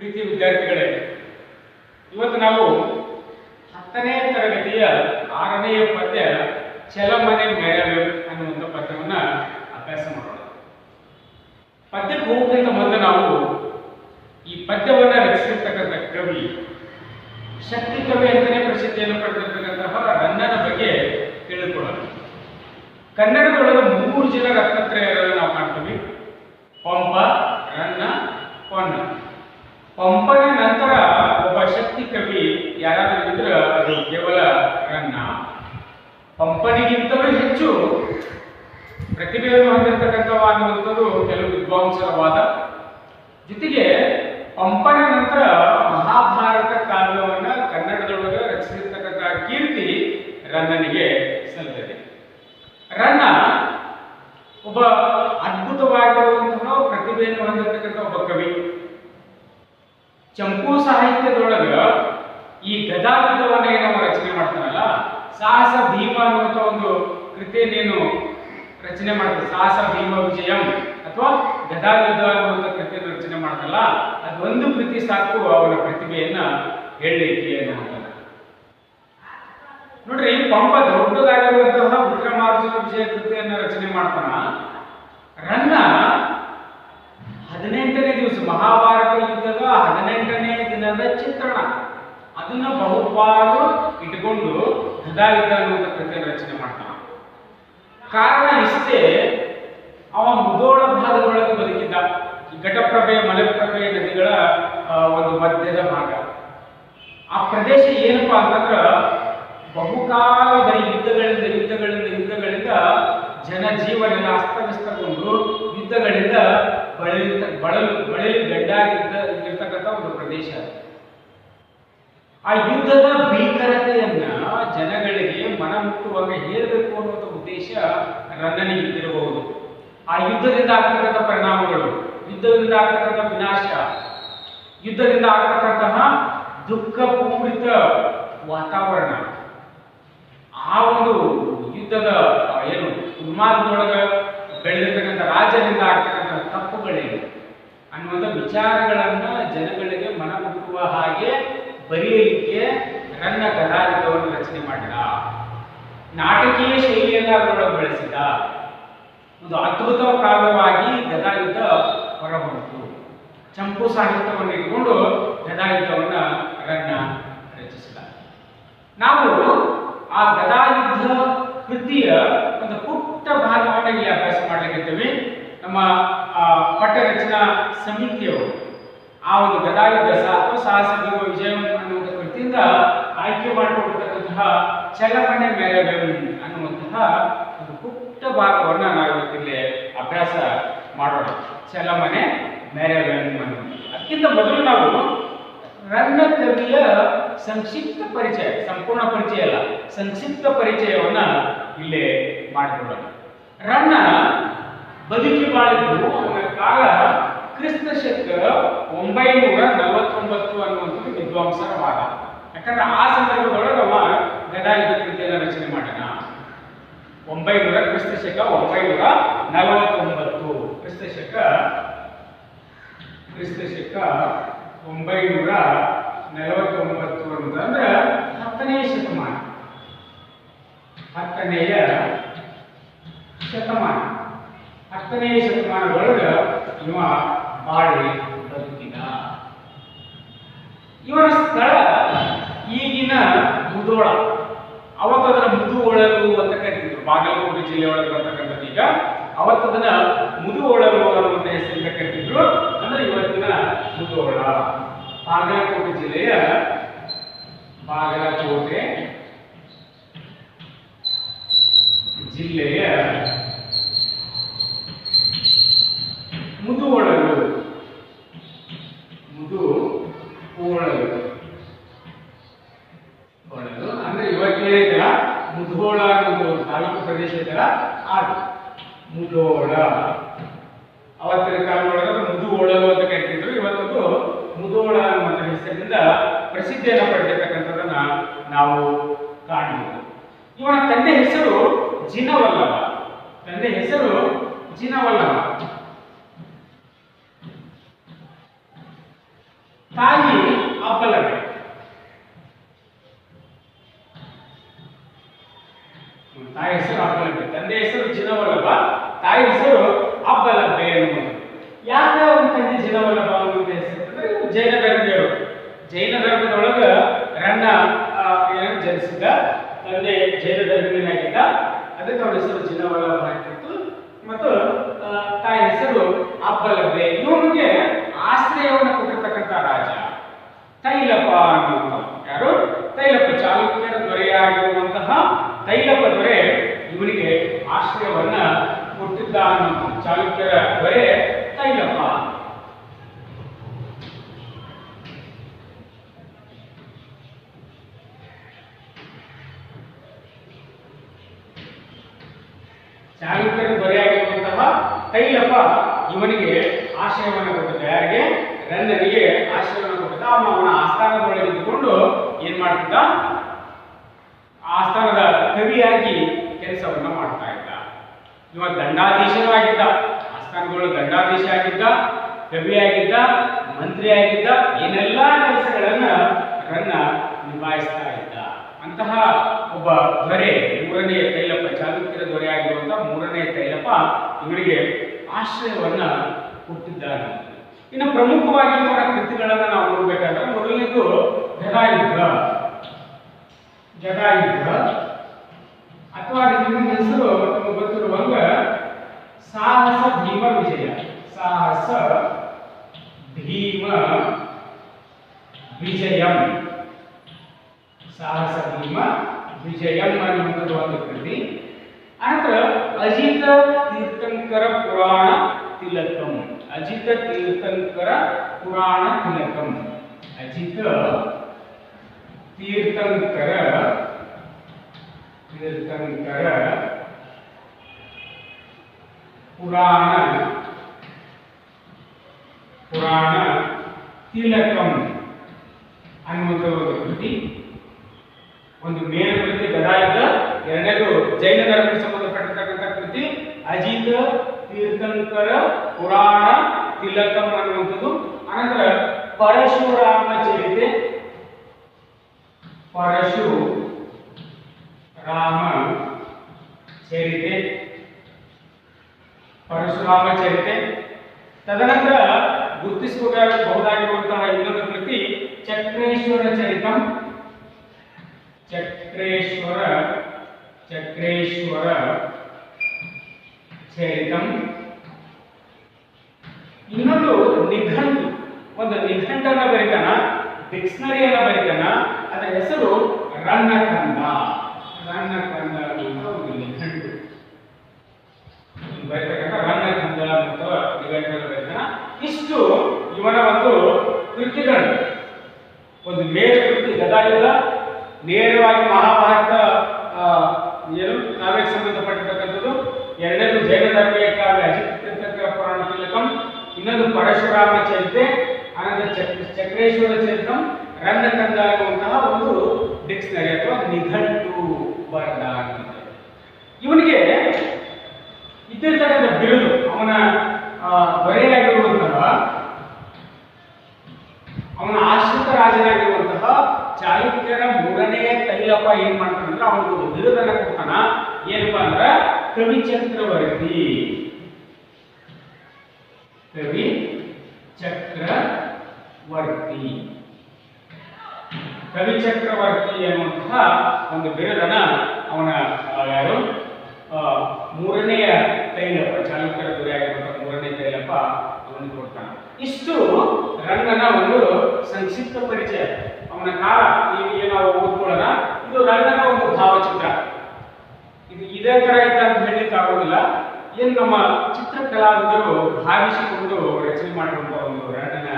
ಪ್ರೀತಿ ವಿದ್ಯಾರ್ಥಿಗಳೇ, ಇವತ್ತು ನಾವು ಹತ್ತನೇ ತರಗತಿಯ ಆರನೆಯ ಪದ್ಯ ಚಲಮನೆ ಮೆರಳು ಅನ್ನುವಂಥ ಪದ್ಯವನ್ನು ಅಭ್ಯಾಸ ಮಾಡೋಣ. ಪದ್ಯಕ್ಕೆ ಹೋಗೋಕ್ಕಿಂತ ಮೊದಲು ನಾವು ಈ ಪದ್ಯವನ್ನು ರಚಿಸಿರ್ತಕ್ಕಂಥ ಕವಿ ಶಕ್ತಿ ಕವಿ ಅಂತಲೇ ಪ್ರಸಿದ್ಧಿಯನ್ನು ಪಡೆದಿರ್ತಕ್ಕಂತಹ ರನ್ನನ ಬಗ್ಗೆ ತಿಳಿದುಕೊಳ್ಳೋಣ ಕನ್ನಡದೊಳಗೆ ಮೂರು ಜನ ರತ್ನತ್ರಯರನ್ನು ನಾವು ಕಾಣ್ತೀವಿ. ಪಂಪ, ರನ್ನ, ಪೊನ್ನ. ಪಂಪನ ನಂತರ ಒಬ್ಬ ಶಕ್ತಿ ಕವಿ ಯಾರಾದರೂ ಇದ್ರೆ ಅದು ಕೇವಲ ರನ್ನ ಪಂಪನಿಗಿಂತಲೂ ಹೆಚ್ಚು ಪ್ರತಿಭೆಯನ್ನು ಹೊಂದಿರತಕ್ಕಂಥವ ಅನ್ನುವಂಥದ್ದು ಕೆಲವು ವಿದ್ವಾಂಸರ ವಾದ ಜೊತೆಗೆ ಪಂಪನ ನಂತರ ಮಹಾಭಾರತ ಕಾವ್ಯವನ್ನ ಕನ್ನಡದೊಳಗೆ ರಚಿಸಿರ್ತಕ್ಕಂಥ ಕೀರ್ತಿ ರನ್ನನಿಗೆ ಸಲ್ಲುತ್ತದೆ. ರನ್ನ ಒಬ್ಬ ಅದ್ಭುತವಾಗಿರುವಂತಹ ಪ್ರತಿಭೆಯನ್ನು ಹೊಂದಿರತಕ್ಕಂಥ ಒಬ್ಬ ಕವಿ. ಚಂಪು ಸಾಹಿತ್ಯದೊಳಗ ಈ ಗದಾಗದವನ್ನ ಏನೋ ರಚನೆ ಮಾಡ್ತಾನಲ್ಲ ಸಾಹಸ ಭೀಮ ಅನ್ನುವಂಥ ಒಂದು ಕೃತಿಯನ್ನೇನು ರಚನೆ ಮಾಡ್ತಾರೆ ಸಾಹಸ ಭೀಮ ವಿಜಯಂ ಅಥವಾ ಗದಾಗದ ಅನ್ನುವಂಥ ಕೃತಿಯನ್ನು ರಚನೆ ಮಾಡ್ತಲ್ಲ ಅದೊಂದು ಕೃತಿ ಸಾಕು ಅವರ ಪ್ರತಿಭೆಯನ್ನ ಹೇಳಲಿಕ್ಕೆ ಅನ್ನುವಂಥದ್ದು ನೋಡ್ರಿ, ಪಂಪ ದೊಡ್ಡದಾಗಿರುವಂತಹ ವಿಕ್ರಮಾರ್ಜುನ ವಿಜಯ ಕೃತಿಯನ್ನ ರಚನೆ ಮಾಡ್ತಾನ. ರನ್ನ ಹದಿನೆಂಟನೇ ದಿವಸ ಮಹಾಭಾರತ ಯುದ್ಧದ ಹದಿನೆಂಟನೇ ದಿನದ ಚಿತ್ರಣ. ಅದನ್ನ ಬಹುಪಾಲು ಇಟ್ಕೊಂಡು ಗದಾಯುದ್ಧ ಅನ್ನುವಂಥ ಕೃತಿಯನ್ನು ರಚನೆ ಮಾಡ್ತಾನ. ಕಾರಣ ಇಷ್ಟೇ, ಅವ ಮುದೋಳ ಭಾಗದೊಳಗೆ ಬದುಕಿದ್ದ. ಘಟಪ್ರಭೆ, ಮಲೆಪ್ರಭೆ ನದಿಗಳ ಒಂದು ಮಧ್ಯದ ಭಾಗ. ಆ ಪ್ರದೇಶ ಏನಪ್ಪಾ ಅಂತಂದ್ರ ಬಹುಕಾಲ ಬರೀ ಯುದ್ಧಗಳಿಂದ ಯುದ್ಧಗಳಿಂದ ಯುದ್ಧಗಳಿಂದ ಜನ ಜೀವನ ಅಸ್ತವ್ಯಸ್ತಗೊಂಡು ಯುದ್ಧಗಳಿಂದ ಬಳಲಿ ಬಳಲು, ಬಳಲಿ ಗಡ್ಡಾಗಿದ್ದ, ಇರ್ತಕ್ಕಂಥ ಒಂದು ಪ್ರದೇಶ. ಆ ಯುದ್ಧದ ಭೀಕರತೆಯನ್ನ ಜನಗಳಿಗೆ ಮನ ಮುಟ್ಟುವಾಗ ಹೇಳಬೇಕು ಅನ್ನುವಂಥ ಉದ್ದೇಶ ರನ್ನನಿಗೆ ಇದ್ದಿರಬಹುದು ಆ ಯುದ್ಧದಿಂದ ಆಗ್ತಕ್ಕಂಥ ಪರಿಣಾಮಗಳು, ಯುದ್ಧದಿಂದ ಆಗ್ತಕ್ಕಂಥ ವಿನಾಶ, ಯುದ್ಧದಿಂದ ಆಗ್ತಕ್ಕಂತಹ ದುಃಖ ಪೂರಿತ ವಾತಾವರಣ. ಆ ಒಂದು ಯುದ್ಧದ ಏನು ಉನ್ಮಾದದೊಳಗ ಬೆಳೆದಿರ್ತಕ್ಕಂಥ ರಾಜನಿಂದ ಆಗ್ತಕ್ಕಂಥ ತಪ್ಪುಗಳೇನು ಅನ್ನುವಂಥ ವಿಚಾರಗಳನ್ನ ಜನಗಳಿಗೆ ಮನ ಮುಟ್ಟುವ ಹಾಗೆ ಬರೆಯಲಿಕ್ಕೆ ರನ್ನ ಕಲಾವಿದವನ್ನು ರಚನೆ ಮಾಡಿದ. ನಾಟಕೀಯ ಶೈಲಿಯನ್ನು ಅವರೊಳಗೆ ಬೆಳೆಸಿದ. ಒಂದು ಅದ್ಭುತ ಕಾವ್ಯವಾಗಿ ಗದಾಯುದ್ಧ ಹೊರಬಂತು ಚಂಪು ಸಾಹಿತ್ಯವನ್ನು ಇಟ್ಕೊಂಡು ಗದಾಯುದ್ಧವನ್ನ ರನ್ನ ರಚಿಸಿದ. ನಾವು ಆ ಗದಾಯುದ್ಧ ಕೃತಿಯ ಒಂದು ಪುಟ್ಟ ಭಾಗವನ್ನು ಇಲ್ಲಿ ಅಭ್ಯಾಸ ಮಾಡ್ಲಿಕ್ಕಿದ್ದೀವಿ ನಮ್ಮ ಪಠ್ಯ ರಚನಾ ಸಮಿತಿಯವರು ಆ ಒಂದು ಗದಾಯುದ್ಧ ಅಥವಾ ಸಾಹಸಿಕ ವಿಜಯ ಅನ್ನುವಂಥ ಕೃತಿಯಿಂದ ಆಯ್ಕೆ ಮಾಡಿಕೊಂಡಿರ್ತಕ್ಕಂತಹ ಚಲಮನೆ ಮೇಲೆ ಅನ್ನುವಂತಹ ಒಂದು ಪುಟ್ಟ ಭಾಗವನ್ನು ನಾವು ಇವತ್ತಿಲ್ಲಿ ಅಭ್ಯಾಸ ಮಾಡೋಣ. ಚಲಮನೆ ಮೇರೆ ಅನ್ನುವಂಥದ್ದು ಅದಕ್ಕಿಂತ ಮೊದಲು ನಾವು ರನ್ನ ಕವಿಯ ಸಂಕ್ಷಿಪ್ತ ಪರಿಚಯ, ಸಂಪೂರ್ಣ ಪರಿಚಯ ಅಲ್ಲ, ಸಂಕ್ಷಿಪ್ತ ಪರಿಚಯವನ್ನ ಇಲ್ಲೇ ಮಾಡಿಕೊಳ್ಳೋಣ. ರನ್ನ ಬದುಕಿ ಬಾಳಿದ್ದು ಅವನ ಕಾಲ ಕ್ರಿಸ್ತ ಶಕ ಒಂಬೈನೂರ ನಲವತ್ತೊಂಬತ್ತು ಅನ್ನುವಂಥದ್ದು ವಿದ್ವಾಂಸರ ವಾದ ಯಾಕಂದ್ರೆ ಆ ಸಂದರ್ಭದೊಳಗೆ ಅವ ಗದಾಯುಧ ಕೃತಿಯನ್ನು ರಚನೆ ಮಾಡೋಣ ಒಂಬೈನೂರ ಕ್ರಿಸ್ತ ಶಕ ಒಂಬೈನೂರ ನಲವತ್ತೊಂಬತ್ತು. ಕ್ರಿಸ್ತ ಶಕ ಕ್ರಿಸ್ತ ಶಕ ಒಂಬೈನೂರ ನಲವತ್ತೊಂಬತ್ತು ಅನ್ನೋದಂದ್ರೆ ಹತ್ತನೇ ಶತಮಾನ. ಹತ್ತನೆಯ ಶತಮಾನ. ಹತ್ತನೇ ಶತಮಾನದೊಳಗೆ ಇವ ಬಾಳಿ ಬದುಕಿನ. ಇವರ ಸ್ಥಳ ಈಗಿನ ಮುದೋಳ. ಅವತ್ತದನ್ನ ಮುದುವೊಳಲು ಅಂತ ಕರೀತಿದ್ರು. ಬಾಗಲಕೋಟೆ ಜಿಲ್ಲೆಯೊಳಗೆ ಬರ್ತಕ್ಕಂಥದ್ದು ಈಗ. ಅವತ್ತದನ್ನ ಮುದುವೊಳಲು ಅನ್ನುವಂಥ ಹೆಸರಿಂದ ಕರೀತಿದ್ರು. ಅಂದ್ರೆ ಇವತ್ತಿನ ಮುದೋಳ. ಬಾಗಲಕೋಟೆ ಜಿಲ್ಲೆಯ ಬಾಗಲಕೋಟೆ ಜಿಲ್ಲೆಯ ಮುದುವೊಳಲು ಮುದು ಓಳಲು ಒಳಲು ಅಂದ್ರೆ ಇವತ್ತೇ ಇದೆಯಲ್ಲ ಮುಧೋಳ ಅನ್ನೋದು ತಾಲೂಕು ಪ್ರದೇಶ ಇದೆಯಲ್ಲ, ಅದು. ಮುಧೋಳ. ಅವತ್ತಿನ ಕಾಲದೊಳಗೆ ಮುದು ಓಳಲು ಅಂತ ಕರಿತಿದ್ರು. ಇವತ್ತೊಂದು ಮುದೋಳ ಅನ್ನುವಂಥ ಹೆಸರಿನಿಂದ ಪ್ರಸಿದ್ಧಿಯನ್ನು ಪಡೆದಿರ್ತಕ್ಕಂಥದ್ದನ್ನ ನಾವು ಕಾಣಬಹುದು ಇವನ ತಂದೆ ಹೆಸರು ಜಿನವಲ್ಲಭ. ತಂದೆ ಹೆಸರು ಜಿನವಲ್ಲಭ. ತಾಯಿ ಅಬ್ಬಲಬೆ ತಾಯಿ ಹೆಸರು ಅಬ್ಬಲಬೆ ತಂದೆ ಹೆಸರು ಜಿನವಲ್ಲಭ ತಾಯಿ ಹೆಸರು ಅಬ್ಬಲಬೆ ಎನ್ನುವುದು. ಯಾಕೆ ಅವನ ತಂದೆ ಜಿನವಲ್ಲಭ ಅನ್ನುವಂತ ಹೆಸರು ಜೈನ ಧರ್ಮೀಯರು ಜೈನ ಧರ್ಮದೊಳಗ ಏನು ಜನಿಸಿದ ತಂದೆ ಜೈನ ಧರ್ಮೀಯನಾಗಿದ್ದ. ಅದಕ್ಕೆ ಅವನ ಹೆಸರು ಜಿನವಲ್ಲಭ ಆಗಿತ್ತು ಮತ್ತು ಆ, ತಾಯಿ ಹೆಸರು ಅಬ್ಬಲಬೆ ಇವನಿಗೆ ಆಶ್ರಯವನ್ನು ಕೊಟ್ಟಿರ್ತಕ್ಕಂಥ ರಾಜ ತೈಲಪ ಅನ್ನುವಂಥ ಯಾರು ತೈಲಪ ಚಾಲುಕ್ಯರ ದೊರೆಯಾಗಿರುವಂತಹ ತೈಲಪ ದೊರೆ ಇವನಿಗೆ ಆಶ್ರಯವನ್ನ ಕೊಟ್ಟಿದ್ದ ನಮ್ಮ ಚಾಲುಕ್ಯರ ದೊರೆ ತೈಲಪ ಚಾಲುಕ್ಯರ ದೊರೆಯಾಗಿರುವಂತಹ ತೈಲಪ ಇವನಿಗೆ ಆಶ್ರಯವನ್ನು ಕೊಟ್ಟಿದ್ದ ಯಾರಿಗೆ ರನ್ನನಿಗೆ ಆಶ್ರಯವನ್ನು ಕೊಟ್ಟಿದ್ದ ಅವನು ಅವನ ಆಸ್ಥಾನದೊಳಗೆ ಇದ್ದುಕೊಂಡು ಏನ್ ಮಾಡ್ತಿದ್ದ ಆಸ್ಥಾನದ ಕವಿಯಾಗಿ ಕೆಲಸವನ್ನ ಮಾಡ್ತಾ ಇದ್ದ ಇವ ದಂಡಾಧೀಶನೂ ಆಗಿದ್ದ ಆಸ್ಥಾನಗಳು ದಂಡಾಧೀಶ ಆಗಿದ್ದ, ಕವಿ ಆಗಿದ್ದ, ಮಂತ್ರಿ ಆಗಿದ್ದ, ಏನೆಲ್ಲ ಕೆಲಸಗಳನ್ನ ರನ್ನ ನಿಭಾಯಿಸ್ತಾ ಇದ್ದ. ಅಂತಹ ಒಬ್ಬ ದೊರೆ ಮೂರನೆಯ ತೈಲಪ್ಪ, ಚಾಲುಕ್ಯರ ದೊರೆ ಆಗಿರುವಂತಹ ಮೂರನೇ ತೈಲಪ್ಪ ಇವರಿಗೆ ಆಶ್ರಯವನ್ನ ಕೊಟ್ಟಿದ್ದಾನೆ. ಇನ್ನು ಪ್ರಮುಖವಾಗಿ ಇವರ ಕೃತಿಗಳನ್ನ ನಾವು ನೋಡ್ಬೇಕಾದ್ರೆ ಮೊದಲನೇದು ಜಗಾಯುದ್ಧ ಜಗಾಯುದ್ಧ ಅಥವಾ ಹೆಸರು, ನಮಗೆ ಗೊತ್ತಿರುವಂಗ ಸಾಹಸ ಭೀಮ ವಿಜಯ ಸಾಹಸ ಭೀಮ ವಿಜಯಂ ಸಾಹಸ ಭೀಮ ವಿಜಯಂ ಅನ್ನುವಂಥದ್ದು ಒಂದು ಕೃತಿ ಅನಂತರ ಅಜಿತ ತೀರ್ಥಂಕರ ಪುರಾಣ ತಿಲಕಂ ಅಜಿತ ತೀರ್ಥಂಕರ ಪುರಾಣ ತಿಲಕಂ ಅಜಿತ ತೀರ್ಥಂಕರ ತೀರ್ಥಂಕರ ಪುರಾಣ ಪುರಾಣ ತಿಲಕಂ ಅನ್ನುವಂಥ ಒಂದು ಕೃತಿ. ಒಂದು ಮೇಲು ಕೃತಿ ಎರಡನೇದು ಜೈನ ಧರ್ಮಕ್ಕೆ ಸಂಬಂಧಪಟ್ಟಿರ್ತಕ್ಕಂಥ ಕೃತಿ. ಅಜಿತ, ತೀರ್ಥಂಕರ, ಪುರಾಣ, ತಿಲಕಂ ಅನ್ನುವಂಥದ್ದು. ಅನಂತರ ಪರಶುರಾಮ ಚರಿತೆ. ಪರಶು ರಾಮ ಚರಿತೆ. ಪರಶುರಾಮ ಚರಿತೆ. ತದನಂತರ ಗುರುತಿಸಬಹುದಾಗಿರುವಂತಹ ಇನ್ನೊಂದು ಕೃತಿ, ಚಕ್ರೇಶ್ವರ ಚರಿತಂ. ಚಕ್ರೇಶ್ವರ ಚಕ್ರೇಶ್ವರ ಚರಿತಂ. ಇನ್ನೊಂದು ನಿಘಂಟು, ಒಂದು ನಿಘಂಟನ್ನ ಬರಿತಾನ ಡಿಕ್ಷನರಿಯನ್ನ ಬರಿತಾನ, ಅದರ ಹೆಸರು ರನ್ನಕಂದ ರನ್ನಕಂದ ಅನ್ನುವಂಥ ಒಂದು ನಿಘಂಟು. ಬರೀತಕ್ಕಂಥ ಅಂತ ನಿಘಂಟನ್ನು ಬರಿತಾನ ಇಷ್ಟು ಇವನ ಒಂದು ಕೃತಿಗಳು. ಒಂದು ಮೇರು ಕೃತಿ ಗದಾಯುಧ ನೇರವಾಗಿ ಮಹಾಭಾರತ ಏನು ಕಾವ್ಯಕ್ಕೆ ಸಂಬಂಧಪಟ್ಟಿರ್ತಕ್ಕಂಥದ್ದು. ಎರಡನೇದು ಜೈನ ಧರ್ಮೀಯ ಕಾವ್ಯ ಅಜಿತ ಪುರಾಣ ತಿಲಕಂ, ಇನ್ನೊಂದು ಪರಶುರಾಮ ಚರಿತೆ ಚಕ್ರ ಚಕ್ರೇಶ್ವರ ಚರಿತಂ ರಂಗಕಂದ ಅನ್ನುವಂತಹ ಒಂದು ಡಿಕ್ಷನರಿ ಅಥವಾ ನಿಘಂಟು ಅಂತ ಇವನಿಗೆ ಇದ್ದಿರ್ತಕ್ಕಂಥ ಬಿರುದು, ಅವನ ಆ, ದೊರೆಯಾಗಿರುವಂತಹ ಅವನ ಆಶ್ರಿತ ರಾಜನಾಗಿರುವಂತಹ ಚಾಲುಕ್ಯರ ಮೂರನೇ ತೈಲಪ್ಪ ಏನ್ ಮಾಡ್ತಾನಂದ್ರೆ ಬಿರುದನ್ನ ಕೊಡ್ತಾನ ಏನಪ್ಪ ಅಂದ್ರ ಕವಿ ಚಕ್ರವರ್ತಿ. ಕವಿ ಚಕ್ರವರ್ತಿ. ಕವಿ ಚಕ್ರವರ್ತಿ ಎನ್ನುವಂತಹ ಒಂದು ಬಿರುದನ ಅವನ ಯಾರು? ಮೂರನೆಯ ತೈಲಪ್ಪ, ಚಾಲುಕ್ಯರ ಗುರಿಯಾಗಿರುವಂತಹ ಮೂರನೇ ತೈಲಪ್ಪ ಅವನು ಕೊಡ್ತಾನೆ. ಇಷ್ಟು ರಂಗನ ಒಂದು ಸಂಕ್ಷಿಪ್ತ ಪರಿಚಯ. ಅವನ ಕಾಲ, ಈಗ ನಾವು ಓದ್ಕೊಳ್ಳೋಣ? ಇದು ರಂಗನ ಒಂದು ಭಾವಚಿತ್ರ. ಇದು ಇದೇ ತರ ಇದ್ದ ಅಂತ ಹೇಳಲಿಕ್ಕೆ ಆಗೋದಿಲ್ಲ. ಏನು ನಮ್ಮ ಚಿತ್ರಕಲಾವಿದರು ಭಾವಿಸಿಕೊಂಡು ರಚನೆ ಮಾಡಿರುವಂತಹ ಒಂದು ರಂಗನ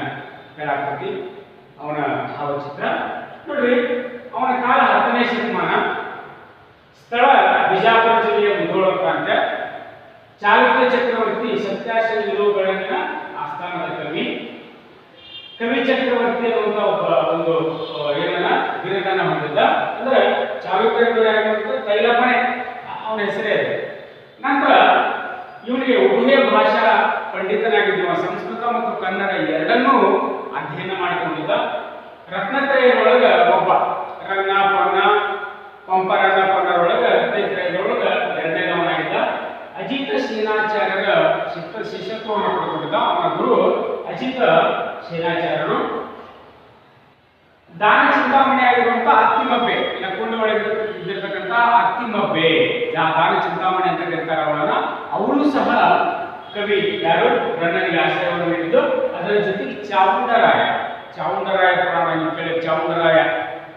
ಕಲಾಕೃತಿ, ಅವನ ಭಾವಚಿತ್ರ. ನೋಡ್ರಿ, ಅವನ ಕಾಲ ಹತ್ತನೇ ಶತಮಾನ. ಸ್ಥಳ ಬಿಜಾಪುರ ಜಿಲ್ಲೆಯ ಮುಧೋಳ ಚಾಲುಕ್ಯ ಚಕ್ರವರ್ತಿ ಸತ್ಯಾಶ್ರಯ ನಿಲುವುಗಳನ್ನ ಆಸ್ಥಾನದ ಕವಿ. ಕವಿ ಚಕ್ರವರ್ತಿ ಅನ್ನುವಂತ ಒಬ್ಬ ಒಂದು ಏನನ್ನ ಬಿರುದನ್ನ ಚಾಲುಕ್ಯರ ಆಗಿರುವಂತ ಅವನ ಹೆಸರೇ ಇದೆ ನಂತರ ಇವನಿಗೆ ಉಭಯ ಭಾಷಾ ಪಂಡಿತನಾಗಿದ್ದ ಸಂಸ್ಕೃತ ಮತ್ತು ಕನ್ನಡ ಎರಡನ್ನೂ ಅಧ್ಯಯನ ಮಾಡಿಕೊಂಡಿದ್ದ ರತ್ನತ್ರಯದೊಳಗ ಒಬ್ಬ ರಂಗ ಪರ್ಣ ಪಂಪ ರನ್ನ ಪೊನ್ನರೊಳಗ ರತ್ನತ್ರಯದೊಳಗ ಎರಡನೇದವನಾಗಿದ್ದ ಅಜಿತ ಶ್ರೀನಾಚಾರ್ಯರ ಶಿಷ್ಯ ಶಿಷ್ಯತ್ವವನ್ನು ಪಡೆದುಕೊಂಡಿದ್ದ ಅವನ ಗುರು ಅಜಿತ ಸೇನಾಚಾರ್ಯರು. ದಾನ ಚಿಂತಾಮಣಿ ಆಗಿರುವಂತ ಅತ್ತಿಮಬ್ಬೆ ನಕುಂಡ ಒಳಗೆ ಇದ್ದಿರ್ತಕ್ಕಂಥ ಅತ್ತಿಮಬ್ಬೆ ದಾನ ಚಿಂತಾಮಣಿ ಅಂತ ಕರೀತಾರೆ ಅವಳನ್ನ. ಅವಳು ಸಹ ಕವಿ, ಯಾರು? ರಣ್ಣನಿಗೆ ಆಶ್ರಯವನ್ನು ನೀಡಿದ್ದು. ಅದರ ಜೊತೆಗೆ ಚಾವುಂಡರಾಯ ಚಾವುಂಡರಾಯ ಪುರಾಣ ನೀವು ಕೇಳಿ ಚಾವುಂಡರಾಯ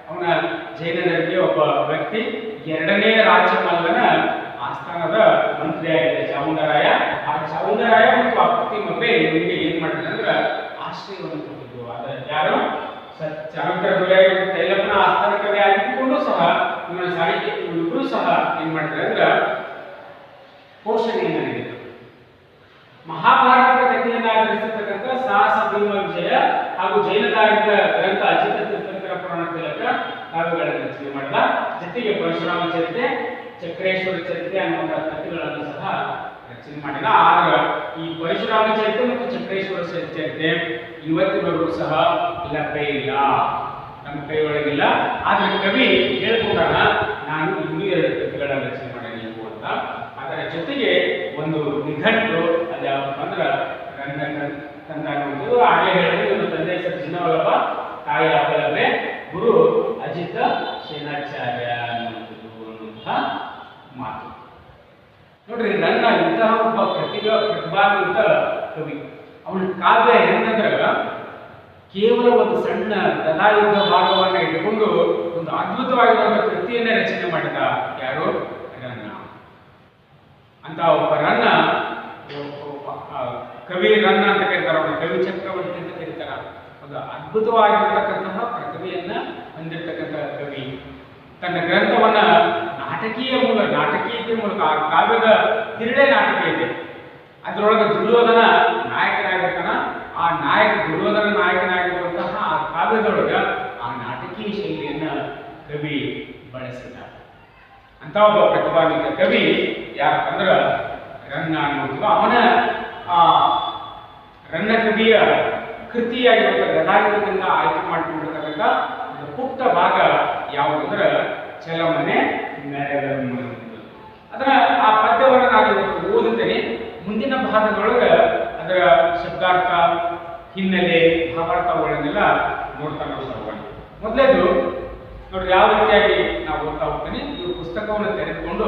ಅವನ ಜೈನರಿಗೆ ಒಬ್ಬ ವ್ಯಕ್ತಿ. ಎರಡನೇ ರಾಜ್ಯಮಲ್ಲನ ಆಸ್ಥಾನದ ಮಂತ್ರಿಯಾಗಿದೆ ಚಾವುಂಡರಾಯ ಆ ಚಾವುಂಡರಾಯ ಮತ್ತು ಅತ್ತಿಮಬ್ಬೆ ಇವರಿಗೆ ಏನ್ ಮಾಡಿದ್ರೆ ಅಂದ್ರೆ ಆಶ್ರಯವನ್ನು ಕೊಟ್ಟಿದ್ದು ಯಾರು? ಚಾಲುಕ್ಯರ ದೊರೆಯಾಗಿ ತೈಲಪ್ಪನ ಆಸ್ಥಾನ ಕವಿ ಆಗಿದ್ದುಕೊಂಡು ಸಹ, ಇವನ ಸಾಹಿತ್ಯ ಇಬ್ಬರು ಸಹ ಏನ್ ಮಾಡ್ತಾರೆ ಅಂದ್ರೆ ಪೋಷಣೆಯನ್ನು ನೀಡಿದರು. ಮಹಾಭಾರತದ ಕಥೆಯನ್ನು ಆಧರಿಸಿರ್ತಕ್ಕಂಥ ಸಾಹಸ ವಿಜಯ ಹಾಗೂ ಜೈನಧಾರಿತ ಗ್ರಂಥ ಅಜಿತ ತೀರ್ಥಂಕರ ಪುರಾಣ ತಿಲಕ ಕಾವ್ಯಗಳನ್ನು ರಚನೆ ಜೊತೆಗೆ ಪರಶುರಾಮ ಚರಿತ್ರೆ, ಚಕ್ರೇಶ್ವರ ಚರಿತ್ರೆ ಅನ್ನುವಂತಹ ಕಥೆಗಳನ್ನು ಸಹ ರಚನೆ ಮಾಡಿದ ಆಗ ಈ ಪರಶುರಾಮ ಚರಿತ್ರೆ ಮತ್ತು ಚಕ್ರೇಶ್ವರ ಚರಿತ್ರೆ ಇವತ್ತಿನವರು ಸಹ ಲಭ್ಯ ಇಲ್ಲ. ನಮ್ಮ ಕೈ ಒಳಗಿಲ್ಲ ಆದ್ರೆ ಕವಿ ಹೇಳ್ಕೊಂಡಾಗ ನಾನು ಇನ್ನೂ ಎರಡು ಕೃತಿಗಳ ರಚನೆ ಮಾಡಬೇಕು ಅಂತ. ಅದರ ಜೊತೆಗೆ ಒಂದು ನಿಘಂಟು, ಅದು ಯಾವಪ್ಪ ಅಂದ್ರೆ ನನ್ನ ತಂದ ಆಗಲೇ ಹೇಳಿದ್ರೆ ಒಂದು ತಂದೆ ಹೆಸರು ಚಿನ್ನವಲ್ಲಭ ತಾಯಿ ಅಪಲಭೆ ಗುರು ಅಜಿತ ಸೇನಾಚಾರ್ಯ ಅನ್ನುವಂಥದ್ದು ಅನ್ನುವಂತಹ ಮಾತು ನೋಡ್ರಿ, ನನ್ನ ಇಂತಹ ಒಬ್ಬ ಪ್ರತಿಭಾ ಪ್ರತಿಭಾನ್ವಿತ ಕವಿ. ಅವನ ಕಾವ್ಯ ಹೆಂಗಂದ್ರ, ಕೇವಲ ಒಂದು ಸಣ್ಣ ಗದಾಯುದ್ಧ ಭಾಗವನ್ನ ಇಟ್ಟುಕೊಂಡು ಒಂದು ಅದ್ಭುತವಾಗಿರುವಂತಹ ಕೃತಿಯನ್ನ ರಚನೆ ಮಾಡಿದ ಯಾರು? ರನ್ನ ಅಂತ ಒಬ್ಬ ರನ್ನ ಕವಿ ರನ್ನ ಅಂತ ಕರೀತಾರ. ಅವನ ಕವಿ ಚಕ್ರವರ್ತಿ ಅಂತ ಕರೀತಾರ. ಒಂದು ಅದ್ಭುತವಾಗಿರ್ತಕ್ಕಂತಹ ಪ್ರತಿಭೆಯನ್ನ ಹೊಂದಿರತಕ್ಕಂತಹ ಕವಿ. ತನ್ನ ಗ್ರಂಥವನ್ನ ನಾಟಕೀಯ ಮೂಲಕ ನಾಟಕೀಯತೆ ಮೂಲಕ ಆ ಕಾವ್ಯದ ತಿರುಳೆ ನಾಟಕ ಇದೆ. ಅದರೊಳಗೆ ದುರ್ಯೋಧನ ನಾಯಕನಾಗಿರ್ತಾನ. ಆ ನಾಯಕ, ದುರ್ಯೋಧನ ನಾಯಕನಾಗಿರುವಂತಹ ಆ ಕಾವ್ಯದೊಳಗ ಆ ನಾಟಕೀಯ ಶೈಲಿಯನ್ನ ಕವಿ ಬಳಸಿದ ಅಂತ ಒಬ್ಬ ಪ್ರತಿಭಾನ್ವಿತ ಕವಿ ಅಂದ್ರ ರನ್ನ ಅನ್ನುವಂಥ ಅವನ ಆ ರನ್ನ ಕವಿಯ ಕೃತಿಯಾಗಿರುವಂಥ ಗದಾಯುಧದಿಂದ ಆಯ್ಕೆ ಮಾಡಿಕೊಂಡಿರ್ತಕ್ಕಂಥ ಒಂದು ಪುಟ್ಟ ಭಾಗ ಯಾವುದಂದ್ರೆ ಚಲಮನೆ ಅನ್ನುವಂಥದ್ದು. ಅದರ ಆ ಪದ್ಯವನ್ನು ನಾನು ಇವತ್ತು ಓದುತ್ತೇನೆ ಮುಂದಿನ ಭಾಗದೊಳಗೆ ಅದರ ಶಬ್ದಾರ್ಥ, ಹಿನ್ನೆಲೆ ಭಾವಾರ್ಥಗಳನ್ನೆಲ್ಲ ನೋಡ್ತಾ ನಾವು ಹೋಗೋಣ ಮೊದಲೇದು ನೋಡ್ರಿ, ಯಾವ ರೀತಿಯಾಗಿ ನಾವು ಓದ್ತಾ ಹೋಗ್ತೀನಿ? ಈ ಪುಸ್ತಕವನ್ನು ತೆಗೆದುಕೊಂಡು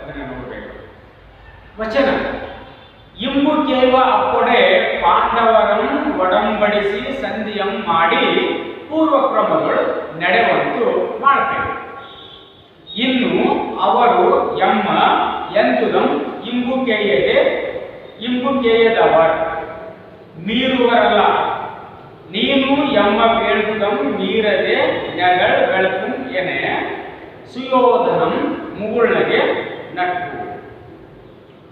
ಅದನ್ನ ನೋಡಬೇಕು. ವಚನ. ಇಂಬು ಕೇವ ಅಪ್ಪೊಡೆ ಪಾಂಡವರಂ ಒಡಂಬಡಿಸಿ ಸಂಧಿಯಂ ಮಾಡಿ ಪೂರ್ವಕ್ರಮಗಳು ನಡೆವಂತು ಮಾಡಬೇಕು ಅವರು ಎಮ್ಮ ಎಂದುದಂ ಇಂಬು ಕೇಯದೆ, ಇಂಬು ಕೇಯದವರ್. ಮೀರುವರಲ್ಲ ನೀನು ಎಮ್ಮ ಬೇಡುದಂ ಮೀರದೆ ನೆಗಳ್ ಬೆಳಕು ಎನೆ. ಸುಯೋಧನಂ ಮುಗುಳ್ನಗೆ ನಟ್ಟು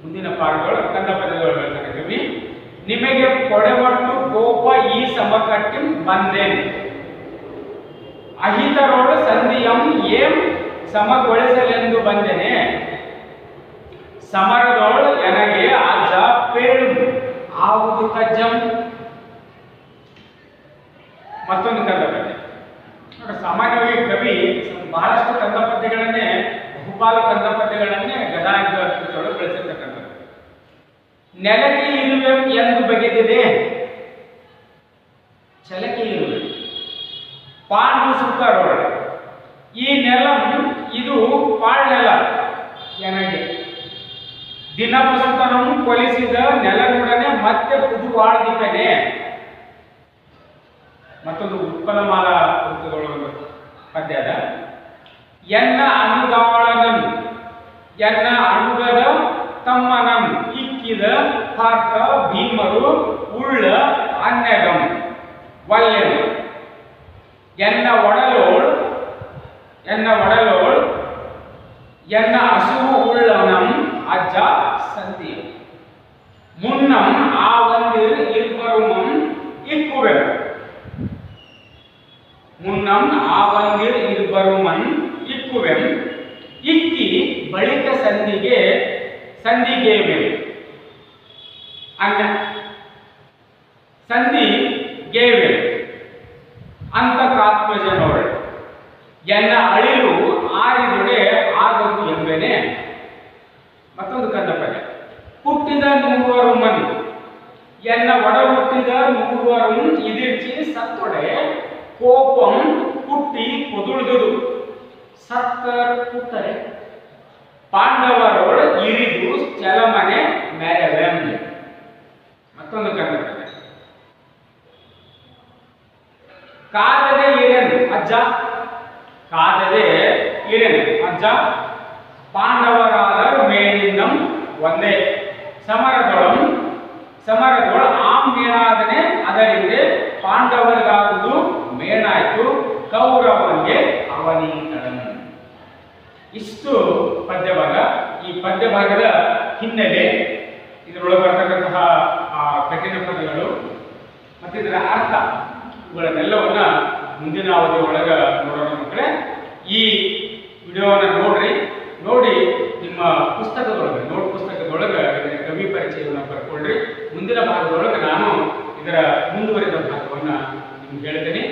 ಮುಂದಿನ ಪಾಠಗಳು ಕಂದ ಪದಗಳು ಹೇಳ್ತಾರೆ ನಿಮಗೆ ಕೊಡೆವಟ್ಟು ಕೋಪ ಈ ಸಮಕಟ್ಟಿ ಬಂದೇನು. ಅಹಿತರೋಡು ಸಂಧಿಯಂ ಏಂ ಸಮಗೊಳಿಸಲೆಂದು ಬಂದೆನೆ. ಸಮರದೊಳು ನನಗೆ ಆಜ ಪೇರು. ಆವುದು ಕಜ್ಜಂ. ಮತ್ತೊಂದು ಕಂದಪದ್ಯ ಸಾಮಾನ್ಯವಾಗಿ ಕವಿ ಬಹಳಷ್ಟು ಕಂದಪದ್ಯಗಳನ್ನೇ ಬಹುಪಾಲು ಕಂದಪದ್ಯಗಳನ್ನೇ ಪದ್ಯಗಳನ್ನೇ ಬೆಳೆಸಿರ್ತಕ್ಕಂಥ ನೆಲಕ್ಕೆ ಇರುವೆ ಎಂದು ಬಗೆದಿದೆ. ಚಲಕೆ ಇರುವೆ. ಪಾಂಡು ಸುತ್ತರೊಳಗೆ ಈ ನೆಲ ಇದು ಪಾಳ್ನೆಲ ಎನಗೆ. ದಿನಪಸಂತನನ್ನು ಕೊಲಿಸಿದ ನೆಲನೊಡನೆ ಮತ್ತೆ ಪುದುವಾಳದಿಕ್ಕನೆ ಮತ್ತೊಂದು ಉತ್ಪಲಮಾಲ ವೃತ್ತದೊಳಗೆ ಪದ್ಯ ಅದ. ಎನ್ನ ಅನುದಾಳನನ್, ಎನ್ನ ಅನುಗದ ತಮ್ಮನಂ ಇಕ್ಕಿದ ಪಾರ್ಥ, ಭೀಮರು, ಉಳ್ಳ, ಅನ್ಯಗಂ ವಲ್ಯನು ಎನ್ನ ಒಡಲೋಳ್ ಎನ್ನ ಒಡಲೋಳ್ ಎನ್ನ ಹಸುವು ಉಳ್ಳವನಂ ಅಜ್ಜ ಸಂತಿ ಮುನ್ನಂ ಆ ಒಂದಿರ್ ಇಬ್ಬರುಮಂ ಇಕ್ಕುವೆ ಮುನ್ನಂ ಆ ಒಂದಿರ್ ಇಬ್ಬರುಮನ್ ಇಕ್ಕುವೆ ಇಕ್ಕಿ ಬಳಿಕ ಸಂಧಿಗೆ ಸಂಧಿಗೇವೆ ಅನ್ನ ಸಂಧಿ ಈ ಪದ್ಯಭಾಗದ ಹಿನ್ನೆಲೆ ಇದರೊಳಗೆ ಆ, ಕಠಿಣ ಪದಗಳು ಮತ್ತು ಇದರ ಅರ್ಥ ಇವುಗಳನ್ನೆಲ್ಲವನ್ನ ಮುಂದಿನ ಅವಧಿ ಒಳಗ ನೋಡೋಣ ಮಕ್ಕಳೇ. ಈ ವಿಡಿಯೋವನ್ನು ನೋಡ್ರಿ, ನೋಡಿ ನಿಮ್ಮ ಪುಸ್ತಕದೊಳಗೆ, ನೋಟ್ ಪುಸ್ತಕದೊಳಗೆ ಇದರ ಕವಿ ಪರಿಚಯವನ್ನು ಬರ್ಕೊಳ್ರಿ ಮುಂದಿನ ಭಾಗದೊಳಗೆ ನಾನು ಇದರ ಮುಂದುವರಿದ ಭಾಗವನ್ನು ನಿಮ್ಗೆ ಹೇಳ್ತೇನೆ.